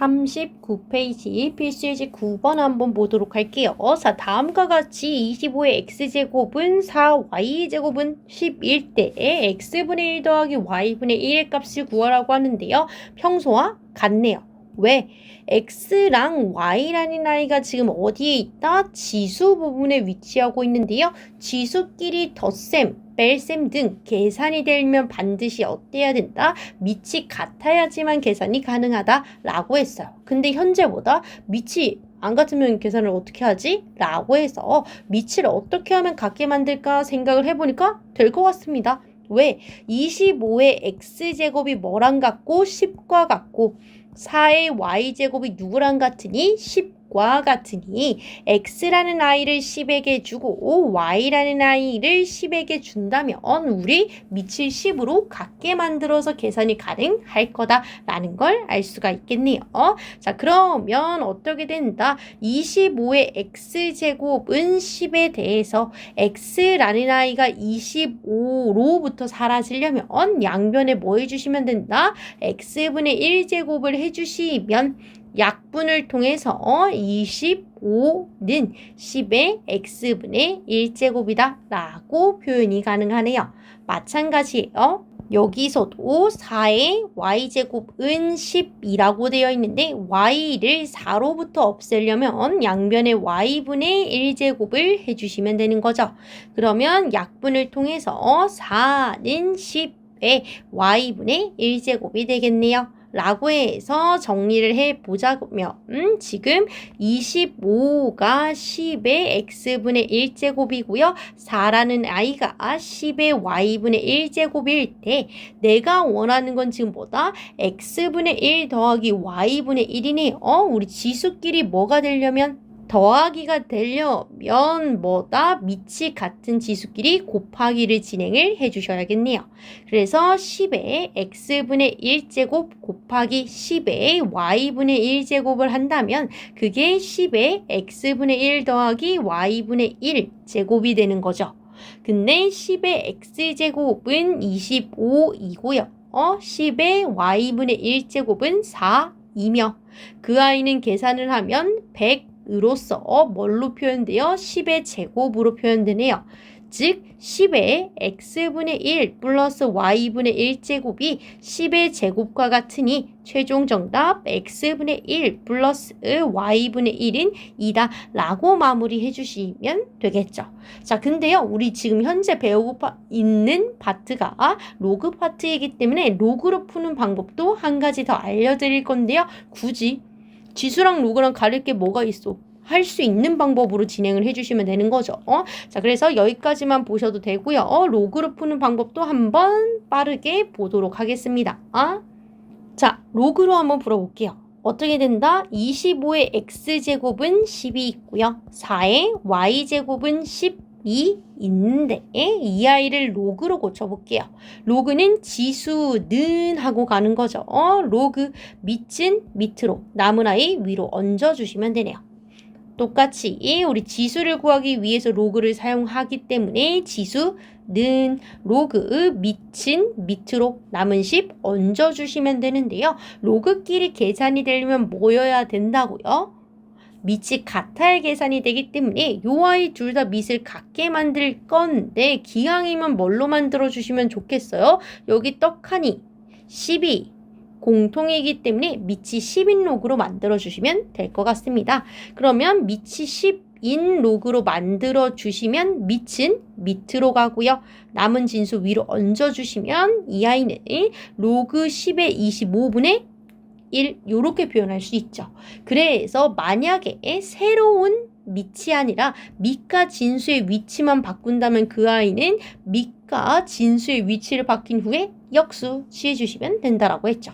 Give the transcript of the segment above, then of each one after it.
39페이지 필수예제 9번 한번 보도록 할게요. 자, 다음과 같이 25의 x제곱은 4y제곱은 11대 x분의 1 더하기 y분의 1의 값을 구하라고 하는데요. 평소와 같네요. 왜? x랑 y라는 아이가 지금 어디에 있다? 지수 부분에 위치하고 있는데요. 지수끼리 덧셈, 뺄셈 등 계산이 되면 반드시 어때야 된다? 밑이 같아야지만 계산이 가능하다라고 했어요. 근데 현재보다 밑이 안 같으면 계산을 어떻게 하지? 라고 해서 밑을 어떻게 하면 같게 만들까 생각을 해보니까 될 것 같습니다. 왜? 25의 x제곱이 뭐랑 같고 10과 같고 4의 y제곱이 누구랑 같으니? 10 과 같으니 x라는 a이를 10에게 주고 y라는 a이를 10에게 준다면 우리 밑을 10으로 같게 만들어서 계산이 가능할 거다라는 걸 알 수가 있겠네요. 자 그러면 어떻게 된다? 25의 x제곱은 10에 대해서 x라는 a이가 25로부터 사라지려면 양변에 뭐 해주시면 된다? x분의 1제곱을 해주시면 약분을 통해서 25는 10의 x분의 1제곱이다 라고 표현이 가능하네요. 마찬가지예요. 여기서도 4의 y제곱은 10이라고 되어 있는데 y를 4로부터 없애려면 양변에 y분의 1제곱을 해주시면 되는 거죠. 그러면 약분을 통해서 4는 10의 y분의 1제곱이 되겠네요. 라고 해서 정리를 해 보자면 음, 지금 25가 10의 x분의 1제곱이고요. 4라는 i가 10의 y분의 1제곱일 때 내가 원하는 건 지금 뭐다? x분의 1 더하기 y분의 1이네. 어, 우리 지수끼리 뭐가 되려면 더하기가 되려면 뭐다? 밑이 같은 지수끼리 곱하기를 진행을 해 주셔야겠네요. 그래서 10의 x분의 1제곱 곱하기 10의 y분의 1제곱을 한다면 그게 10의 x분의 1 더하기 y분의 1제곱이 되는 거죠. 근데 10의 x제곱은 25이고요. 어, 10의 y분의 1제곱은 4이며 그 아이는 계산을 하면 100 으로써 뭘로 표현돼요? 10의 제곱으로 표현되네요. 즉 10의 x분의 1 플러스 y분의 1제곱이 10의 제곱과 같으니 최종 정답 x분의 1 플러스 y분의 1인 2다 라고 마무리해 주시면 되겠죠. 자 근데요 우리 지금 현재 배우고 있는 파트가 로그 파트이기 때문에 로그로 푸는 방법도 한 가지 더 알려드릴 건데요. 굳이 지수랑 로그랑 가릴 게 뭐가 있어? 할 수 있는 방법으로 진행을 해주시면 되는 거죠. 어? 자, 그래서 여기까지만 보셔도 되고요. 어, 로그로 푸는 방법도 한번 빠르게 보도록 하겠습니다. 아? 자, 로그로 한번 풀어볼게요. 어떻게 된다? 25의 x제곱은 10이 있고요. 4의 y제곱은 10 이 있는데 이 아이를 로그로 고쳐볼게요. 로그는 지수는 하고 가는 거죠. 어, 로그 밑은 밑으로 남은 아이 위로 얹어주시면 되네요. 똑같이 우리 지수를 구하기 위해서 로그를 사용하기 때문에 지수는 로그 밑은 밑으로 남은 10 얹어주시면 되는데요. 로그끼리 계산이 되려면 뭐여야 된다고요? 밑이 같아야 계산이 되기 때문에 요 아이 둘 다 밑을 같게 만들 건데 기왕이면 뭘로 만들어 주시면 좋겠어요. 여기 떡하니 12 공통이기 때문에 밑이 10인 로그로 만들어 주시면 될 것 같습니다. 그러면 밑이 10 인 로그로 만들어 주시면 밑은 밑으로 가고요. 남은 진수 위로 얹어 주시면 이 아이는 로그 10의 25분의 1 이렇게 표현할 수 있죠. 그래서 만약에 새로운 밑이 아니라 밑과 진수의 위치만 바꾼다면 그 아이는 밑과 진수의 위치를 바뀐 후에 역수 취해주시면 된다라고 했죠.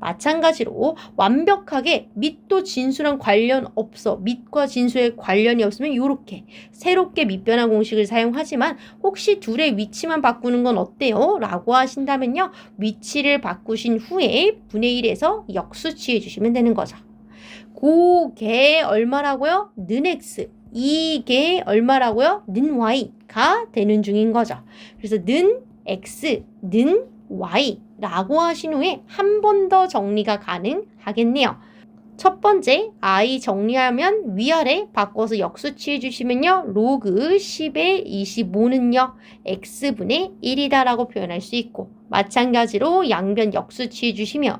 마찬가지로 완벽하게 밑도 진수랑 관련 없어 밑과 진수의 관련이 없으면 이렇게 새롭게 밑변화 공식을 사용하지만 혹시 둘의 위치만 바꾸는 건 어때요? 라고 하신다면요 위치를 바꾸신 후에 분의 1에서 역수 취해 주시면 되는 거죠 고게 얼마라고요? 는 x 이게 얼마라고요? 는 y가 되는 중인 거죠 그래서 는 x 는 y 라고 하신 후에 한 번 더 정리가 가능하겠네요. 첫 번째 i 정리하면 위아래 바꿔서 역수 취해주시면요. 로그 10의 25는요. x분의 1이다라고 표현할 수 있고 마찬가지로 양변 역수 취해주시면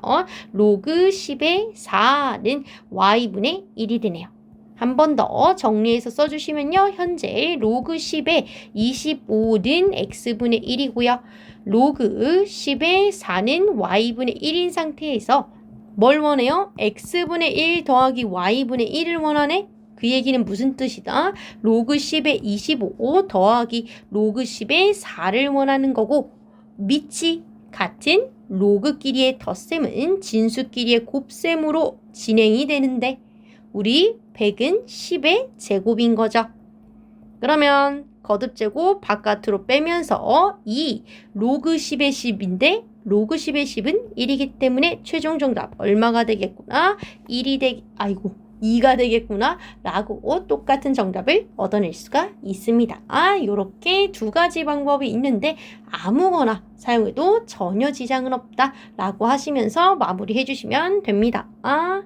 로그 10의 4는 y분의 1이 되네요. 한 번 더 정리해서 써주시면요. 현재 로그 10의 25는 x분의 1이고요. 로그 10의 4는 y분의 1인 상태에서 뭘 원해요? x분의 1 더하기 y분의 1을 원하네? 그 얘기는 무슨 뜻이다? 로그 10의 25 더하기 로그 10의 4를 원하는 거고 밑이 같은 로그끼리의 덧셈은 진수끼리의 곱셈으로 진행이 되는데 우리 100은 10의 제곱인 거죠. 그러면 거듭 제곱 바깥으로 빼면서 이 로그 10의 10인데 로그 10의 10은 1이기 때문에 최종 정답 얼마가 되겠구나? 1이 되 아이고 2가 되겠구나 라고 똑같은 정답을 얻어낼 수가 있습니다. 아, 요렇게 두 가지 방법이 있는데 아무거나 사용해도 전혀 지장은 없다 라고 하시면서 마무리해 주시면 됩니다. 아.